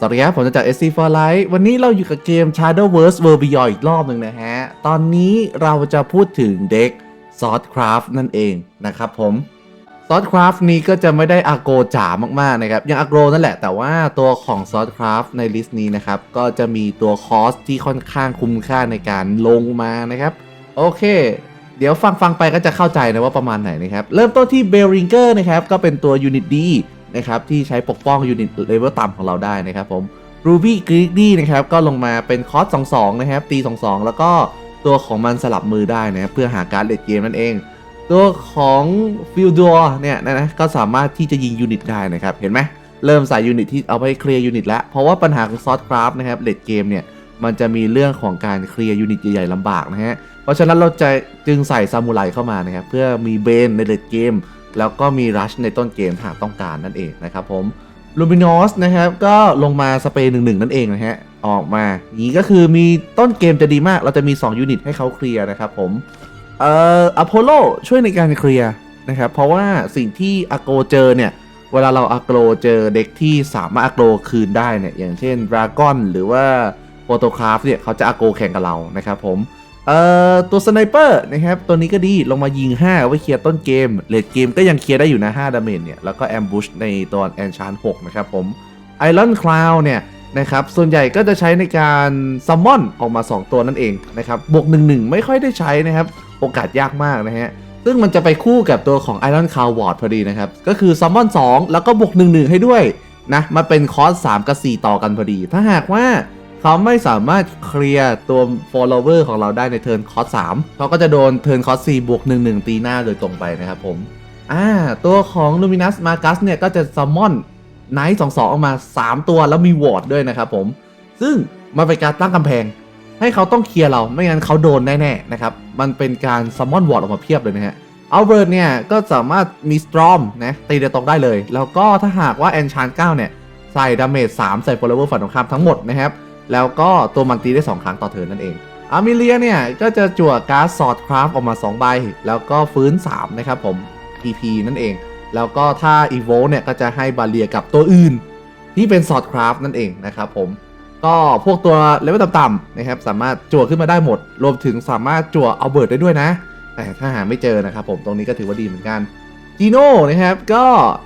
สวัสดีครับผมจะจาก SC for Life วันนี้เราอยู่กับเกม Shadowverse World Beyond อีกรอบหนึ่งนะฮะ ตอนนี้เราจะพูดถึงเด็ก Swordcraft นั่นเองนะครับผม Swordcraft นี้ก็จะไม่ได้อาโกจ๋ามากๆนะครับ ยังอาโกนั่นแหละ แต่ว่าตัวของ Swordcraft ในลิสต์นี้นะครับ ก็จะมีตัวคอสที่ค่อนข้างคุ้มค่าในการลงมานะครับ โอเค เดี๋ยวฟังฟังๆไปก็จะเข้าใจนะว่าประมาณไหนนะครับ เริ่มต้นที่เบลริงเกอร์นะครับ ก็เป็นตัวยูนิตดี นะครับที่ใช้ปกป้องยูนิตเลเวลต่ำของเราได้นะครับผม Ruby g r e e d y นะครับก็ลงมาเป็นคอส22 นะครับ ตี 22 แล้วก็ตัวของมันสลับมือได้นะครับเพื่อหาการเลดเกมนั่นเอง ตัวของฟิลดัวเนี่ยนะนะก็สามารถที่จะยิงยูนิตได้นะครับ เห็นไหมเริ่มใส่ยูนิตที่เอาไปเคลียร์ยูนิตแล้ว เพราะว่าปัญหาของซอสคราฟนะครับเลดเกมเนี่ยมันจะมีเรื่องของการเคลียร์ยูนิตใหญ่ๆลำบากนะฮะ เพราะฉะนั้นเราจะจึงใส่ซามูไรเข้ามานะครับ เพื่อมีเบนในเลดเกม แล้วก็มีรัชในต้นเกมหากต้องการนั่นเองนะครับผมลูมินอสนะครับก็ลงมาสเปรย์หนึ่งหนึ่งนั่นเองนะฮะออกมานี้ก็คือมีต้นเกมจะดีมาก เราจะมี 2 ยูนิตให้เขาเคลียร์นะครับผมเอ่ออพอลโลช่วยในการเคลียร์นะครับเพราะว่าสิ่งที่อโกเจอเนี่ยเวลาเราอโกเจอเด็กที่สามารถอโกคืนได้เนี่ยอย่างเช่นดราก้อนหรือว่าโฟโตคราฟเนี่ยเขาจะอโกแข่งกับเรานะครับผม เอ่อตัวสไนเปอร์นะครับตัวนี้ก็ดีลงมายิง 5 ไว้เคลียร์ต้นเกมเลดเกมก็ยังเคลียร์ได้อยู่นะ5ดาเมจเนี่ย แล้วก็แอมบูชในตัวแอนชาน6นะครับผมไอรอนคลาวเนี่ยนะครับ ส่วนใหญ่ก็จะใช้ในการซัมมอนออกมา 2 ตัวนั่นเองนะครับบวก1 1ไม่ค่อยได้ใช้นะครับ โอกาสยากมากนะฮะ ซึ่งมันจะไปคู่กับตัวของ Iron Cloud Ward พอดีนะครับ ก็คือซัมมอน2แล้วก็บวก1 1ให้ด้วยนะมาเป็นคอส3กับ4ต่อกันพอดี ถ้าหากว่า เขาไม่สามารถเคลียร์ตัว follower ของเราได้ในเทิร์นคอร์ส3เขาก็จะโดนเทิร์นคอร์ส4บวก1 1ตีหน้าโดยตรงไปนะครับผมอ่าตัวของ Luminous Marcus เนี่ยก็จะซัมมอนไนท์สองสองออกมา 3 ตัวแล้วมีวอร์ดด้วยนะครับผม ซึ่งมันเป็นการตั้งกำแพง ให้เขาต้องเคลียร์เราไม่งั้นเขาโดนแน่ๆนะครับ มันเป็นการซัมมอนวอร์ดออกมาเพียบเลยนะฮะอัลเบิร์ตเนี่ยก็สามารถมีสตรอมนะตีโดตรงได้เลย แล้วก็ถ้าหากว่าแอนชาน9เนี่ย ใส่ดาเมจ3ใส่ follower ฝั่งตรงข้ามทั้งหมดนะครับ แล้วก็ตัวมันตีได้ 2 ครั้งต่อเทินนั่นเองอามิเลียเนี่ย ก็จะจั่วการ์ดสอดคราฟออกมา 2 ใบ แล้วก็ฟื้น 3 นะครับผม PP นั่นเอง แล้วก็ถ้า Evo เนี่ย ก็จะให้บาเลียกับตัวอื่น ที่เป็นสอดคราฟนั่นเองนะครับผม ก็พวกตัวเลเวลต่ำๆนะครับ สามารถจั่วขึ้นมาได้หมด รวมถึงสามารถจั่วเอาเบิร์ดได้ด้วยนะ แต่ถ้าหาไม่เจอนะครับผมตรงนี้ก็ถือว่าดีเหมือนกัน จีโน่นะครับก็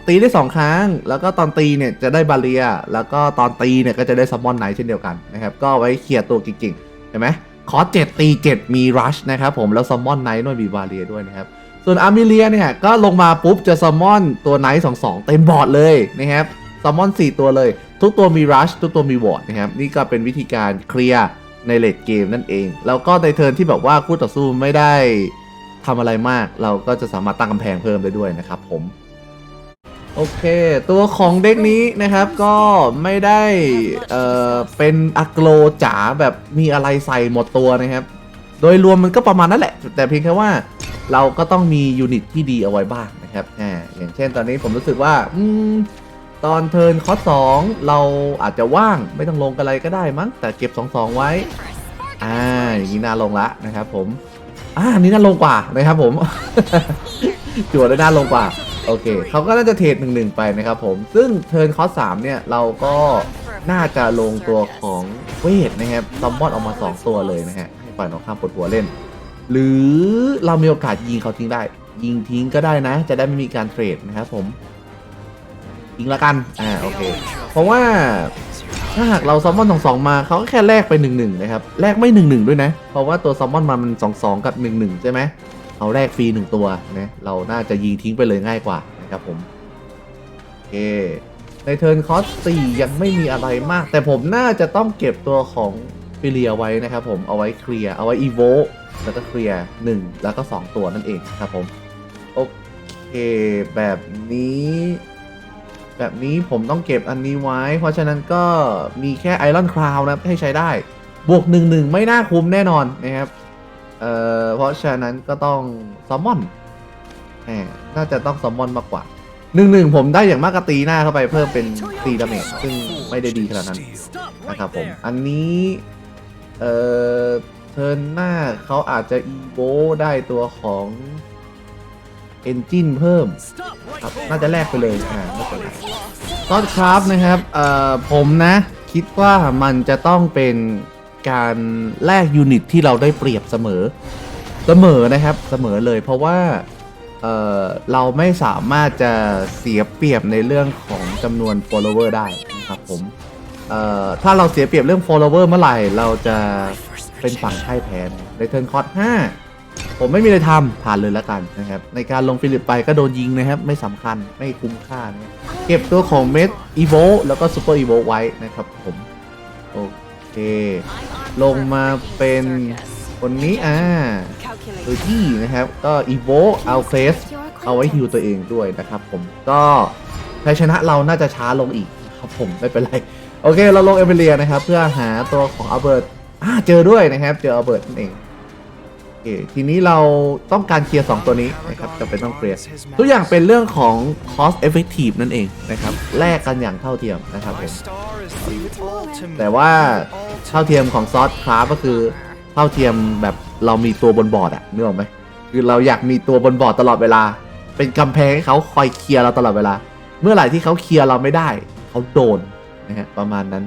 ตีได้ 2 ครั้ง แล้วก็ตอนตีเนี่ยจะได้บาเลีย แล้วก็ตอนตีเนี่ยก็จะได้ซัมมอนไนท์เช่นเดียวกันนะครับก็ไว้เคลียร์ตัวเก่งๆเห็นไหมคอสเจ็ดตี7มีรัชนะครับผมแล้วซัมมอนไนท์ด้วยมีบาเลียด้วยนะครับส่วนอามิเลียเนี่ยก็ลงมาปุ๊บจะซัมมอนตัวไนท์สองสองเต็มบอร์ดเลยนะครับซัมมอน4ตัวเลย ทุกตัวมีรัชทุกตัวมีวอร์ดนะครับนี่ก็เป็นวิธีการเคลียร์ในเลดเกมนั่นเอง แล้วก็ในเทิร์นที่แบบว่าคู่ต่อสู้ไม่ได้ ทำอะไรมากเราก็จะสามารถตั้งกำแพงเพิ่มได้ด้วยนะครับผมโอเค ตัวของเด็กนี้นะครับก็ไม่ได้เอ่อเป็นอะโกรจ๋าแบบมีอะไรใส่หมดตัวนะครับ โดยรวมมันก็ประมาณนั้นแหละ แต่เพียงแค่ว่าเราก็ต้องมียูนิตที่ดีเอาไว้บ้างนะครับอ่าอย่างเช่นตอนนี้ผมรู้สึกว่าอืมตอนเทิร์นคอร์สสองเราอาจจะว่างไม่ต้องลงกันอะไรก็ได้มั้งแต่เก็บ 2 2 ไว้ อ่าอย่างนี้น่าลงละนะครับผม อ่านนี้น่าลงกว่านะครับผม จั่วได้น่าลงกว่า โอเค เขาก็น่าจะเทรดหนึ่งหนึ่งไปนะครับผม ซึ่งเทิร์นคอร์สสามเนี่ย เราก็น่าจะลงตัวของเวทนะครับซัมมอนออกมา 2 ตัวเลยนะฮะ ให้ฝ่ายตรงข้ามปวดหัวเล่น หรือเรามีโอกาสยิงเขาทิ้งได้ ยิงทิ้งก็ได้นะ จะได้ไม่มีการเทรดนะครับผม ยิงละกัน อ่า โอเค เพราะว่า ถ้าหากเราซัมมอนสองสองมาเขาก็แค่แลกไปหนึ่งหนึ่งนะครับแลกไม่หนึ่งหนึ่งด้วยนะ เพราะว่าตัวซัมมอนมามันสองสองกับหนึ่งหนึ่งใช่ไหมเขาแลกฟรีหนึ่งตัวนะเราน่าจะยิงทิ้งไปเลยง่ายกว่านะครับผมโอเคในเทิร์นคอสสี่ยังไม่มีอะไรมาก แต่ผมน่าจะต้องเก็บตัวของฟิเลียไว้นะครับผมเอาไว้เคลียร์เอาไว้อีโวแล้วก็เคลียร์หนึ่งแล้วก็2ตัวนั่นเองครับผมโอเคแบบนี้ แบบนี้ผมต้องเก็บอันนี้ไว้ เพราะฉะนั้นก็มีแค่ไอรอนคราวนะให้ใช้ได้ บวกหนึ่งหนึ่งไม่น่าคุ้มแน่นอนนะครับ เอ่อ เพราะฉะนั้นก็ต้องซัมมอนแหมน่าจะต้องซัมมอนมากกว่าหนึ่งหนึ่งผมได้อย่างมากก็ตีหน้าเข้าไปเพิ่มเป็นตีดาเมจซึ่งไม่ได้ดีขนาดนั้นนะครับผม อันนี้ เอ่อเทิร์นหน้าเขาอาจจะอีโวได้ตัวของ เอนจินเพิ่มครับน่าจะแลกไปเลยอ่าไม่เป็นไรซอสคราฟนะครับเอ่อผมนะ คิดว่ามันจะต้องเป็นการแลกยูนิตที่เราได้เปรียบเสมอ เสมอนะครับเสมอเลยเพราะว่าเอ่อเราไม่สามารถจะเสียเปรียบในเรื่องของจำนวน follower ได้นะครับผมเอ่อถ้าเราเสียเปรียบเรื่อง follower เมื่อไหร่ เราจะเป็นฝั่งพ่ายแพ้ในเทิร์นคอร์ส5 ผมไม่มีอะไรทำผ่านเลยล้วกันนะครับ ในการลงฟิลิปไปก็โดนยิงนะครับ ไม่สำคัญไม่คุ้มค่านะเก็บตัวของเมดอีโวแล้วก็ซูเปอร์อีโวไว้นะครับผม โอเค ลงมาเป็นคนนี้อ่าโดยที่นะครับ ก็อีโวเอาเฟสเอาไว้ฮิวตัวเองด้วยนะครับผมก็ชัยชนะเราน่าจะช้าลงอีกครับผมไม่เป็นไร โอเค เราลงเอเมเลียนะครับ เพื่อหาตัวของอัลเบิร์ตอ่าเจอด้วยนะครับ เจออัลเบิร์ตนั่นเอง เคทีนี้เราต้องการเคลียร์ 2 ตัวนี้นะครับจะเป็นต้องเคลียร์ทุกอย่างเป็นเรื่องของ cost effective นั่นเองนะครับแลกกันอย่างเท่าเทียมนะครับผมแต่ว่าเท่าเทียมของซอสคราฟก็คือเท่าเทียมแบบเรามีตัวบนบอร์ดอะนึกออกไหมคือเราอยากมีตัวบนบอร์ดตลอดเวลา เป็นกำแพงให้เขาคอยเคลียร์เราตลอดเวลา เมื่อไหร่ที่เขาเคลียร์เราไม่ได้เขาโดนนะฮะประมาณนั้น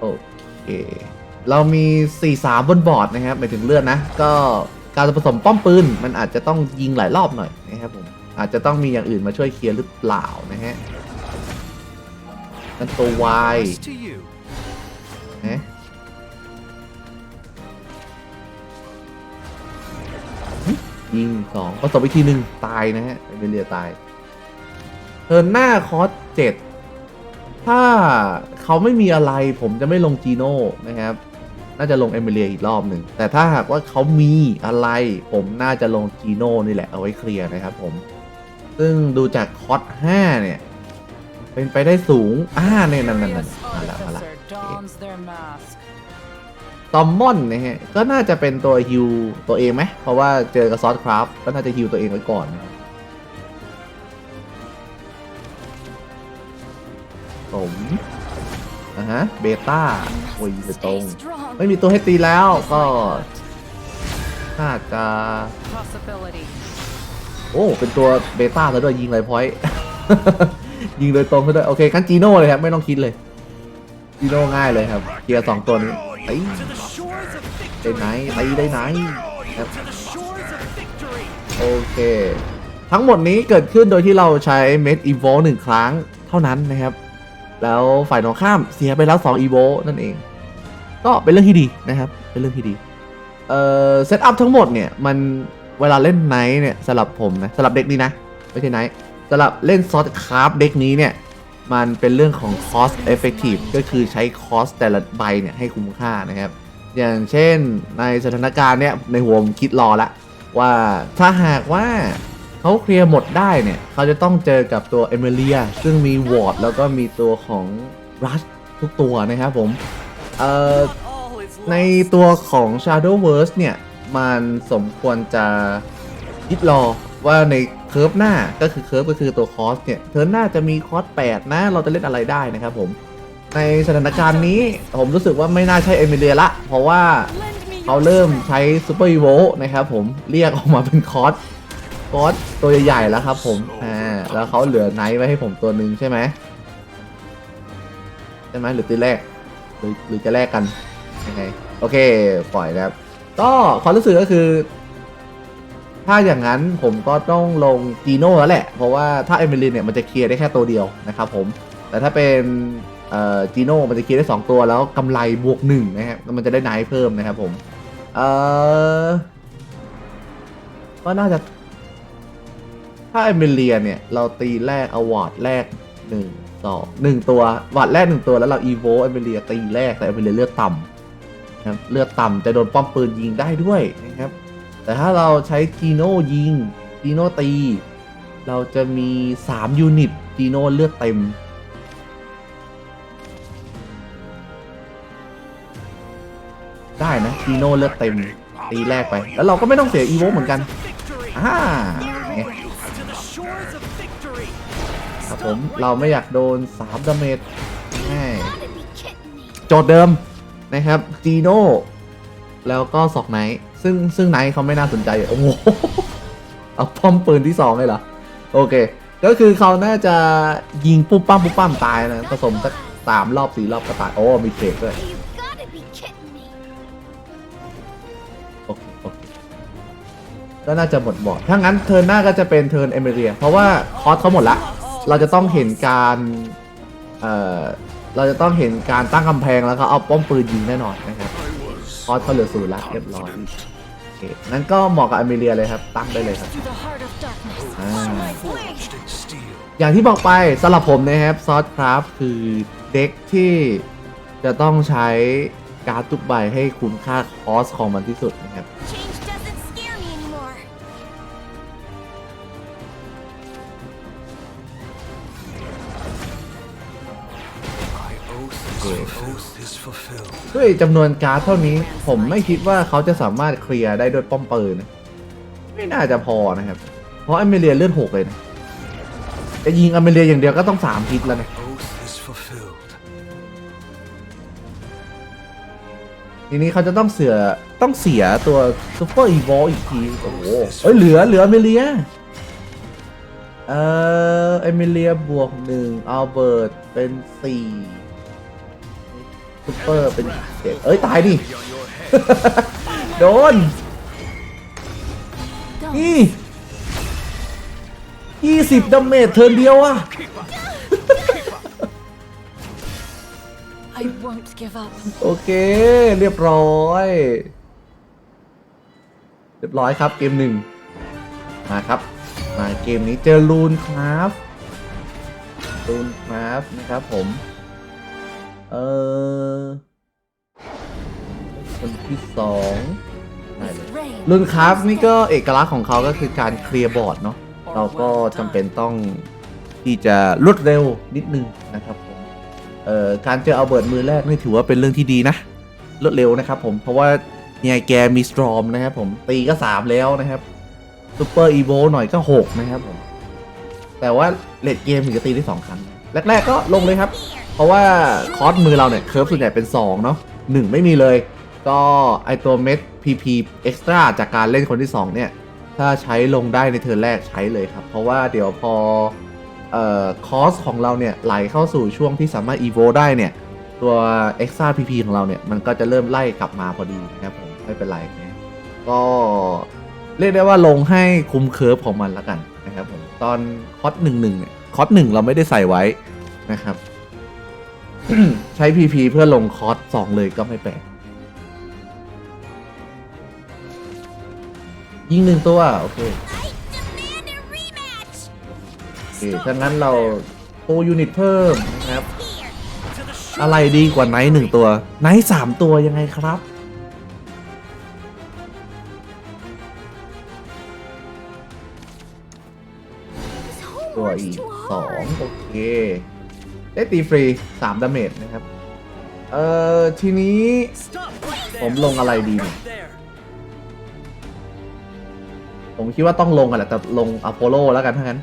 โอเค เรามี 4 3 บนบอร์ดนะครับหมายถึงเลือดนะ ก็การผสมป้อมปืน มันอาจจะต้องยิงหลายรอบหน่อยนะครับผม อาจจะต้องมีอย่างอื่นมาช่วยเคลียร์หรือเปล่านะฮะนั่นตัว Y นะยิงสองผสมอีกทีหนึ่งตายนะฮะเอเมเลียตายเทิร์นหน้าคอสเจ็ดถ้าเขาไม่มีอะไรผมจะไม่ลงจีโน่นะครับ น่าจะลงเอมิเลียอีกรอบหนึ่ง แต่ถ้าหากว่าเขามีอะไร ผมน่าจะลงจีโน่นี่แหละเอาไว้เคลียร์นะครับผม ซึ่งดูจากคอส5เนี่ย เป็นไปได้สูง อ่าเนี่ยนั่นนั่นนั่นมาละมาละตอมมอนนะฮะ ก็น่าจะเป็นตัวฮิวตัวเองไหม เพราะว่าเจอกับซอสคราฟก็น่าจะฮิวตัวเองไว้ก่อนนะผม นะฮะเบต้าโอ้ยไปตรง ไม่มีตัวให้ตีแล้วก็น่าจะโอ้เป็นตัวเบต้าซะด้วยยิงไรพอยต์ยิงโดยตรงซะด้วยโอเคคันจีโน่เลยครับไม่ต้องคิดเลยจีโน่ง่ายเลยครับเคลียร์สองตัวนี้ตีได้ไหนตีได้ไหนครับโอเค ทั้งหมดนี้เกิดขึ้นโดยที่เราใช้เมดอีโวหนึ่งครั้งเท่านั้นนะครับ แล้วฝ่ายตรงข้ามเสียไปแล้ว2อีโวนั่นเอง ก็เป็นเรื่องที่ดีนะครับ เป็นเรื่องที่ดี เอ่อเซตอัพทั้งหมดเนี่ย มันเวลาเล่นไนท์เนี่ยสำหรับผมนะสำหรับเด็กนี้นะ ไม่ใช่ไนท์สำหรับเล่นซอสคราฟเด็กนี้เนี่ย มันเป็นเรื่องของ cost effective ก็คือใช้ cost แต่ละใบเนี่ยให้คุ้มค่านะครับ อย่างเช่นในสถานการณ์เนี่ยในหัวผมคิดรอละว่าถ้าหากว่า เขาเคลียร์หมดได้เนี่ย เขาจะต้องเจอกับตัวเอเมเลียซึ่งมีวอร์ดแล้วก็มีตัวของรัชทุกตัวนะครับผม เอ่อ ในตัวของ Shadowverse เนี่ย มันสมควรจะคิดรอว่าในเคิร์ฟหน้าก็คือเคิร์ฟก็คือตัวคอสเนี่ยเทิร์นหน้าจะมีคอส8นะ เราจะเล่นอะไรได้นะครับผมในสถานการณ์นี้ผมรู้สึกว่าไม่น่าใช่เอมิเลียละ เพราะว่าเขาเริ่มใช้ซูเปอร์อีโวนะครับผมเรียกออกมาเป็นคอส คอสตัวใหญ่ๆแล้วครับ ผมอ่าแล้วเขาเหลือไนท์ไว้ให้ผมตัวหนึ่งใช่ไหมใช่ไหมหรือตีแรกหรือหรือจะแลกกันยังไงโอเคปล่อยครับ ก็ความรู้สึกก็คือ ถ้าอย่างนั้นผมก็ต้องลงจีโน่แล้วแหละ เพราะว่าถ้าเอมิลินเนี่ยมันจะเคลียร์ได้แค่ตัวเดียวนะครับผม แต่ถ้าเป็นเอ่อจีโน่มันจะเคลียร์ได้ 2 ตัวแล้วกำไรบวกหนึ่งนะครับมันจะได้ไนท์เพิ่มนะครับผม เอ่อก็น่าจะ ถ้าเอเมเลียเนี่ย เราตีแรกอวอร์ดแรกหนึ่งสองหนึ่งตัววอร์ดแรกหนึ่งตัวแล้วเราอีโวเอเมเลียตีแรกแต่เอมิเลียเลือดต่ำนะครับเลือดต่ำจะโดนป้อมปืนยิงได้ด้วยนะครับ แต่ถ้าเราใช้จีโน่ยิงจีโน่ตี เราจะมี 3 ยูนิตจีโน่เลือดเต็มได้นะจีโน่เลือดเต็มตีแรกไป แล้วเราก็ไม่ต้องเสียอีโวเหมือนกันอ่า ครับผม เราไม่อยากโดน3ดาเมจง่ายโจทย์เดิมนะครับจีโน่แล้วก็สอกไนท์ซึ่งซึ่งไนท์เขาไม่น่าสนใจโอ้โหเอาป้อมปืนที่ 2 เลยเหรอ โอเค ก็คือเขาน่าจะยิงปุ๊บปั้มปุ๊บปั้มตายนะผสมสักสามรอบสี่รอบก็ตาย โอ้ มีเทรดด้วยก็น่าจะหมดบอดถ้างั้นเทิร์นหน้าก็จะเป็นเทิร์นเอเมเรีย เพราะว่าคอสเขาหมดละ เราจะต้องเห็นการเอ่อเราจะต้องเห็นการตั้งกำแพงแล้วก็เอาป้อมปืนยิงแน่นอนนะครับคอสเขาเหลือศูนย์ละเรียบร้อยโอเคนั่นก็เหมาะกับอเมเรียเลยครับ ตั้งได้เลยครับ To the heart of darkness. อ่า Forged in steel. อย่างที่บอกไปสำหรับผมนะครับซอสคราฟคือเด็กที่จะต้องใช้การ์ดทุกใบให้คุ้มค่าคอสของมันที่สุดนะครับ ด้วยจำนวนการ์ดเท่านี้ผมไม่คิดว่าเขาจะสามารถเคลียร์ได้ด้วยป้อมปืนนะไม่น่าจะพอนะครับ เพราะอเมเรียเลือดหกเลยนะจะยิงอเมเรียอย่างเดียวก็ต้องสามฮิตแล้วนะ Oath is fulfilled. ทีนี้เขาจะต้องเสียต้องเสียตัวซูเปอร์อีโวอีกที โอ้โหเอ้ยเหลือเหลืออเมเรีย เอ่อเอมิเลียบวกหนึ่งอัลเบิร์ตเป็นสี่ซู เปอร์เป็นเจ็ดเอ้ย ตายดิ โดน นี่ยี่สิบดาเมจเทิร์นเดียวอะ I won't give up. โอเค เรียบร้อย เรียบร้อยครับเกมหนึ่งมาครับ มาเกมนี้เจอลูนครับลูนครับนะครับผม เออคนที่สองได้เลย Rain. รุ่นคราฟนี่ก็เอกลักษณ์ของเขาก็คือการเคลียร์บอร์ดเนาะเราก็จำเป็นต้องที่จะรวดเร็วนิดนึงนะครับผมเอ่อการเจอเอาเบิร์ดมือแรกนี่ถือว่าเป็นเรื่องที่ดีนะรวดเร็วนะครับผมเพราะว่าเนี่ยแกมีสตรอมนะครับผมตีก็3แล้วนะครับซูเปอร์อีโวหน่อยก็6นะครับผมแต่ว่าเลดเกมถึงจะตีได้2ครั้งแรกๆก็ลงเลยครับ เพราะว่าคอสมือเราเนี่ยเคิร์ฟส่วนใหญ่เป็น 2 เนาะหนึ่งไม่มีเลย ก็ไอตัวเม็ด PP Extra จากการเล่นคนที่ 2 เนี่ย ถ้าใช้ลงได้ในเทิร์นแรกใช้เลยครับ เพราะว่าเดี๋ยวพอเอ่อคอสของเราเนี่ย ไหลเข้าสู่ช่วงที่สามารถ EVO ได้เนี่ย ตัว Extra PP ของเราเนี่ย มันก็จะเริ่มไล่กลับมาพอดีนะครับผมไม่เป็นไรนะก็เรียกได้ว่าลงให้คุมเคิร์ฟของมันละกันนะครับผมตอนคอสหนึ่งหนึ่งเนี่ยคอสหนึ่งเราไม่ได้ใส่ไว้นะครับ ใช้ PP เพื่อลงคอสสองเลยก็ไม่แปลกยิงหนึ่งตัว โอเคโอเคถ้างั้นเราโปรยูนิตเพิ่มนะครับ อะไรดีกว่าไนท์หนึ่งตัว ไนท์สามตัวยังไงครับตัวอีกสองโอเค ได้ตีฟรีสามดาเมจนะครับ เอ่อ ทีนี้ ผมลงอะไรดีเนี่ยผมคิดว่าต้องลงกันแหละแต่ลงอพอลโลแล้วกันทั้างนั้น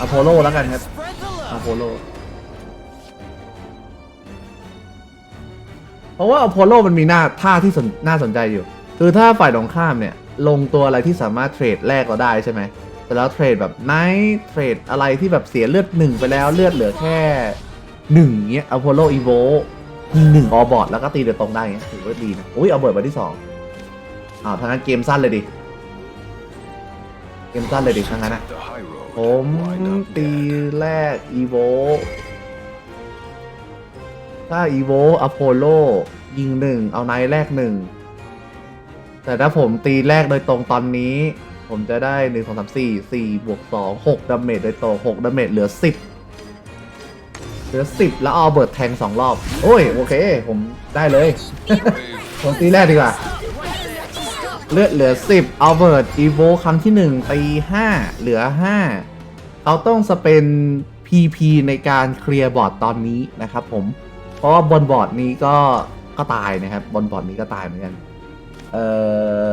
อพอลโลแล้วกันครับอพอลโลเพราะว่าอพอลโลมันมีหน้าท่าที่นน่าสนใจอยู่ คือถ้าฝ่ายตรงข้ามเนี่ย ลงตัวอะไรที่สามารถเทรดแลกเราได้ใช่ไหม แต่แล้วเทรดแบบไนท์เทรดอะไรที่แบบเสียเลือดหนึ่งไปแล้วเลือดเหลือแค่หนึ่งเงี้ยอพอลโลอีโวยิงหนึ่งออบอร์ดแล้วก็ตีโดยตรงได้เงี้ยถือว่าดีนะอุ้ยเอาเบิร์ดมาที่สองอ้าวทางนั้นเกมสั้นเลยดิ เกมสั้นเลยดิทางนั้นอะผมตีแรกอีโวถ้าอีโวอโพโลยิงหนึ่งเอาไนท์แรกหนึ่งแต่ถ้าผมตีแรกโดยตรงตอนนี้ ผมจะได้หนึ่งสองสามสี่สี่บวกสองหกดาเมจโดยตรงหกดาเมจเหลือสิบเหลือสิบแล้วเอาเบิร์ดแทงสองรอบ โอ้ย โอเค ผมได้เลย ผมตีแรกดีกว่า เลือดเหลือ 10อัลเบิร์ตอีโวครั้งที่ 1 ตี 5 เหลือ 5 เขาต้องสเปน PP ในการเคลียร์บอร์ดตอนนี้นะครับผม เพราะว่าบนบอร์ดนี้ก็ก็ตายนะครับ บนบอร์ดนี้ก็ตายเหมือนกัน เอ่อ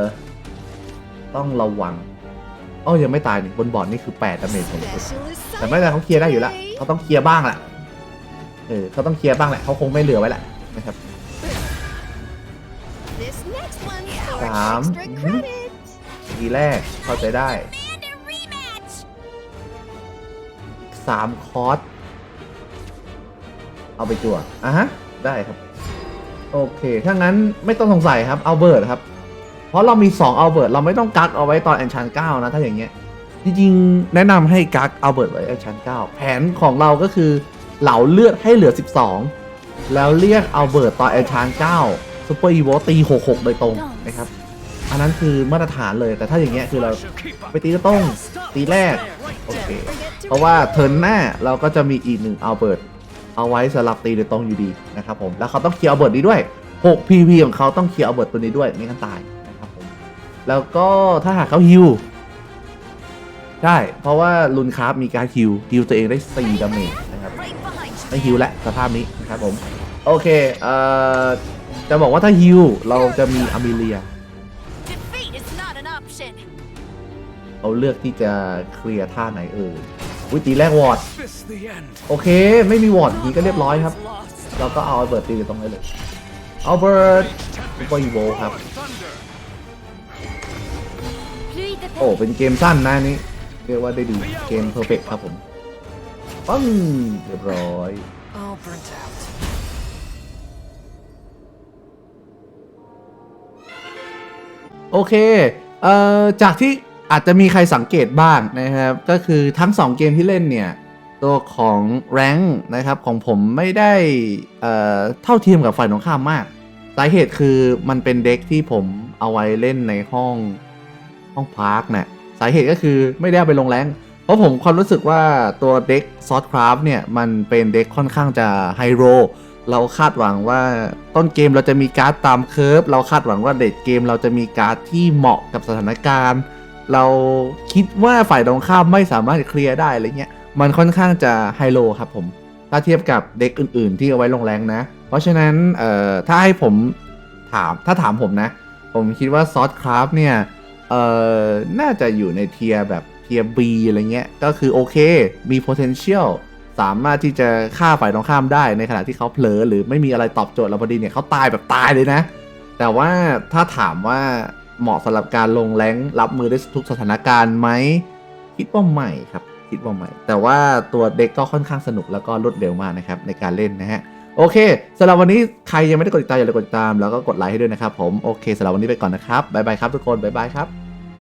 ต้องระวังอ้อยังไม่ตายนี่บนบอร์ดนี่คือ8ดาเมจผม Specialist แต่ไม่เป็นไรเขาเคลียร์ได้อยู่แล้วเขาต้องเคลียร์บ้างแหละเออเขาต้องเคลียร์บ้างแหละเขาคงไม่เหลือไว้แหละนะครับ This next one's for Tám. extra credit. ทีแรกเข้าใจได้ Demand a rematch. 3คอร์สเอาไปจั่วอะฮะได้ครับ โอเค ถ้างั้นไม่ต้องสงสัยครับเอาเบิร์ดครับ เพราะเรามี2เอาเบิร์ดเราไม่ต้องกักเอาไว้ตอนแอนชัน9นะถ้าอย่างเงี้ยจริงๆ แนะนำให้กักเอาเบิร์ดไว้แอนชัน9แผนของเราก็คือเหลาเลือดให้เหลือ 12 แล้วเรียกเอาเบิร์ดตอนแอนชัน9ซูเปอร์อีโวตี66โดยตรงนะครับอันนั้นคือมาตรฐานเลยแต่ถ้าอย่างเงี้ยคือเราไปตีก็ต้องตีแรกโอเคเพราะว่าเทิร์นหน้าเราก็จะมีอีกหนึ่งอัลเบิร์ตเอาไว้สลับตีโดยตรงอยู่ดีนะครับผมแล้วเขาต้องเคลียร์อัลเบิร์ตนี้ด้วย 6 PV ของเขาต้องเคลียร์อัลเบิร์ตตัวนี้ด้วยไม่งั้นตาย แล้วก็ถ้าหากเขาฮิวใช่เพราะว่าลุนคราฟมีการฮิวฮิวตัวเองได้4ดาเมจนะครับ Right behind you. ไม่ฮิวและสภาพนี้นะครับผม โอเคเอ่อจะบอกว่าถ้าฮิวเราจะมีอ m มิเลีย Defeat is not an option. เราเลือกที่จะเคลียร์ท่าไหนเอ่ยวิตีแรกวอร์ด This the end. โอเค ไม่มีวอร์ดนี้ก็เรียบร้อยครับ เราก็เอาอัลเบิร์ตตีอยู่ตรงนี้เลยอัลเบิร์ตซูเปอร์อีโวครับ Pluie de โอ้ เป็นเกมสั้นนะนี่เรียกว่าได้ดีเกมเพอร์เฟกครับผมปั้งเรียบร้อย All burnt out. โอเค เอ่อ จากที่อาจจะมีใครสังเกตบ้างนะครับ ก็คือทั้ง 2 เกมที่เล่นเนี่ย ตัวของแรงนะครับของผมไม่ได้ เอ่อ เท่าเทียมกับฝ่ายตรงข้ามมาก สาเหตุคือมันเป็นเด็กที่ผมเอาไว้เล่นในห้อง ห้องพาร์คเนี่ยสาเหตุก็คือไม่ได้ไปลงแรงเพราะผมความรู้สึกว่าตัวเด็กซอสคราฟเนี่ย มันเป็นเด็กค่อนข้างจะไฮโรเราคาดหวังว่าต้นเกมเราจะมีการ์ดตามเคิร์ฟเราคาดหวังว่าเด็ดเกมเราจะมีการ์ดที่เหมาะกับสถานการณ์ เราคิดว่าฝ่ายตรงข้ามไม่สามารถเคลียร์ได้อะไรเงี้ยมันค่อนข้างจะไฮโลครับผม ถ้าเทียบกับเด็กอื่น ๆ ที่เอาไว้ลงแรงนะ เพราะฉะนั้นเอ่อถ้าให้ผมถามถ้าถามผมนะ ผมคิดว่าซอสคราฟเนี่ย เอ่อน่าจะอยู่ในเทียร์แบบเทียร์ B อะไรเงี้ย ก็คือโอเค มี potential สามารถที่จะฆ่าฝ่ายตรงข้ามได้ในขณะที่เขาเผลอหรือไม่มีอะไรตอบโจทย์เราพอดีเนี่ยเขาตายแบบตายเลยนะ แต่ว่าถ้าถามว่าเหมาะสำหรับการลงแรงรับมือได้ทุกสถานการณ์ไหมคิดว่าไม่ครับคิดว่าไม่ แต่ว่าตัวเด็กก็ค่อนข้างสนุกแล้วก็รวดเร็วมากนะครับในการเล่นนะฮะโอเคสำหรับวันนี้ใครยังไม่ได้กดติดตามอย่าลืมกดติดตามแล้วก็กดไลค์ให้ด้วยนะครับผมโอเคสำหรับวันนี้ไปก่อนนะครับบ๊ายบายครับทุกคนบ๊ายบายครับ